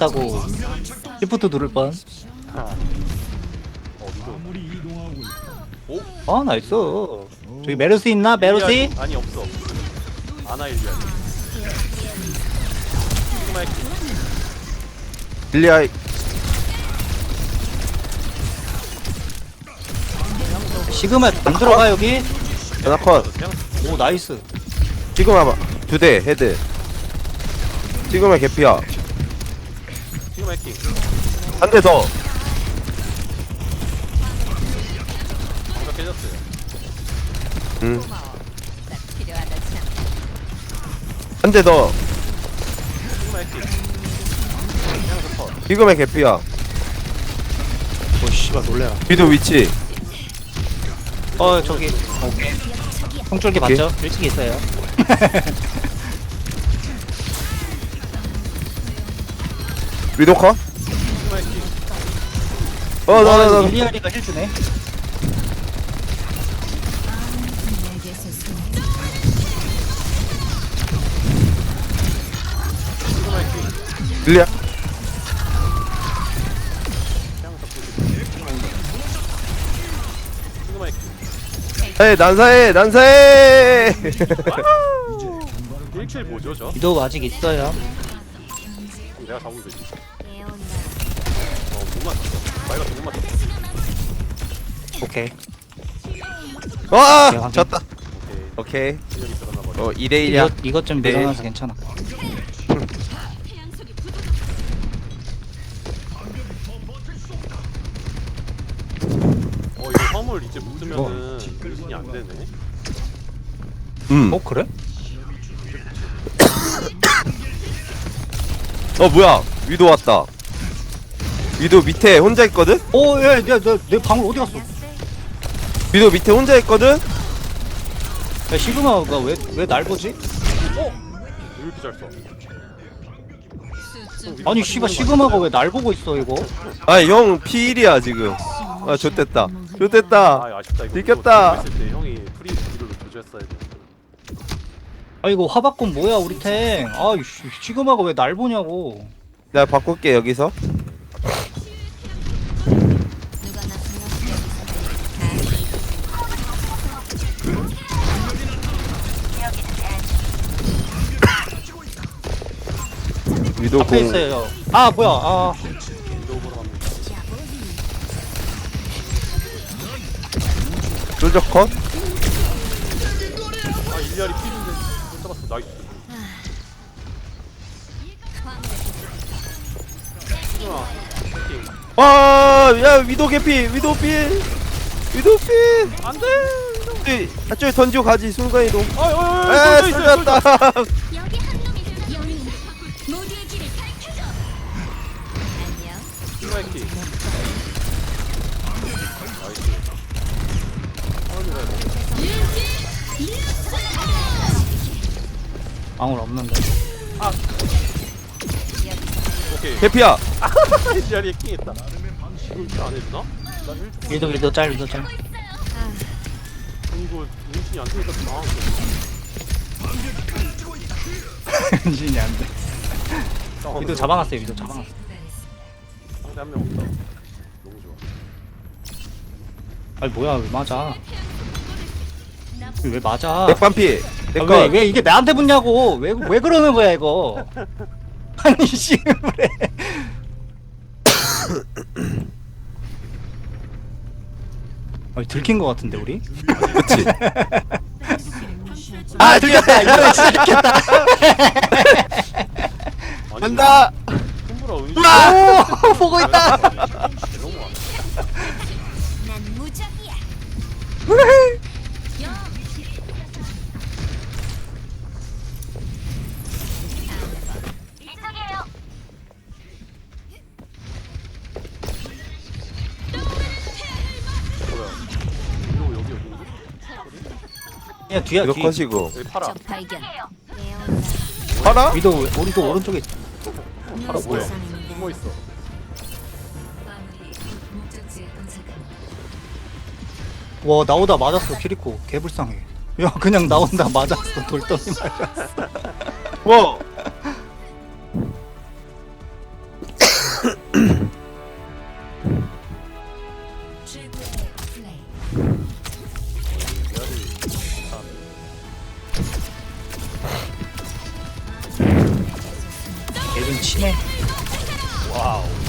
있다고 시프트 누를 뻔. 어 위도 아 나이스. 저기 메르스 있나 메르시? 일리아리- 아니 없어 아나 일리아 시그마 액티 릴리아 시그마 안 들어가 여기? 하나컷 그냥 오 나이스. 지금 와봐 두 대 헤드 지금의 개피야 시그마 액티 한 대더 방금 깨졌어요. 음. 한 대더 시그마 액티 그냥 서퍼 지금의 개피야. 오 씨발 놀래라. 위도 위치. 어 저기. 오케이. 봤죠? 일찍 있어요. 위도 컷 시그마 액티 어, 나, 나, 아, 나. 일리아리가 힐 주네. 시그마 액티 릴리아. 그냥 서퍼 시그마 액티 에 난사해, 난사해! 일킬 뭐죠 저? 위도우 아직 있어요. 그럼 내가 잡으면 되지 오케이. 와! 확인. 졌다. 오케이. 실력이 어, 2대 1이야. 이것 이것 좀 네. 늘어나서 괜찮아. 어 이거 화물 이제 묻으면은 일신이 안 되네 음. 어 그래? 어, 뭐야. 위도 왔다. 위도 밑에 혼자 있거든? 오, 야, 야, 내, 내 방울 어디 갔어? 위도 밑에 혼자 있거든? 야, 시그마가 왜, 왜 날 보지? 왜 이렇게 잘 써? 아니, 씨발, 시그마가 왜 날 보고 있어, 이거? 아, 형 P1이야, 지금. 아, 좋됐다. 좋됐다. 아 아쉽다 이거 들켰다. 했을 때 형이 프리 딜로 도주했어야 돼 아, 이거 화박금 뭐야, 우리 탱. 아, 씨, 시그마가 왜 날 보냐고. 내가 바꿀게, 여기서. 위도 앞에 공. 있어요. 아, 뭐야, 아. 쫄적 컷? 아 일리아리 필인데 못 잡았어 나이스 액팅 아, 야, 위도 개피, 위도 필. 위도 필. 안돼 네, 저기 던지고 가지, 순간 이동. 아유 에, 아유 쏠렸다. 여기 방울 없는데. 오케이 개피야. 일리아리 액팅했다 이거 이렇게 안 해주나? 나 일주일 위도, 위도 짤, 위도 짤. 이거 인신이 안 되니까 좀 당황했어 엔진이 안 돼. 위도 잡아놨어요, 위도 잡아놨어. 상대 한명 없다 너무 좋아 아니, 뭐야, 왜 맞아. 왜 맞아? 백반피. 아. 왜, 왜 이게 나한테 붙냐고 왜, 왜 그러는 거야 이거 아니 씨 그래 아니 들킨 거 같은데 우리? 그치. 아 들켰다 이거 진짜 들켰다 간다. 은신 오 보고 있다 너무 많아 난 무적이야. 이쪽이에요. 뭐야 이거 여기 어딘데? 야 뒤야 이거 뒤 컷이고. 여기 팔아 적 발견. 파라? 위도 오른쪽에 있어 팔아 뭐야 숨어 있어 와 나오다 맞았어 키리코 개불쌍해. 야 그냥 나온다 맞았어. 돌덩이 맞았어. 와! 얘좀 치네 와우.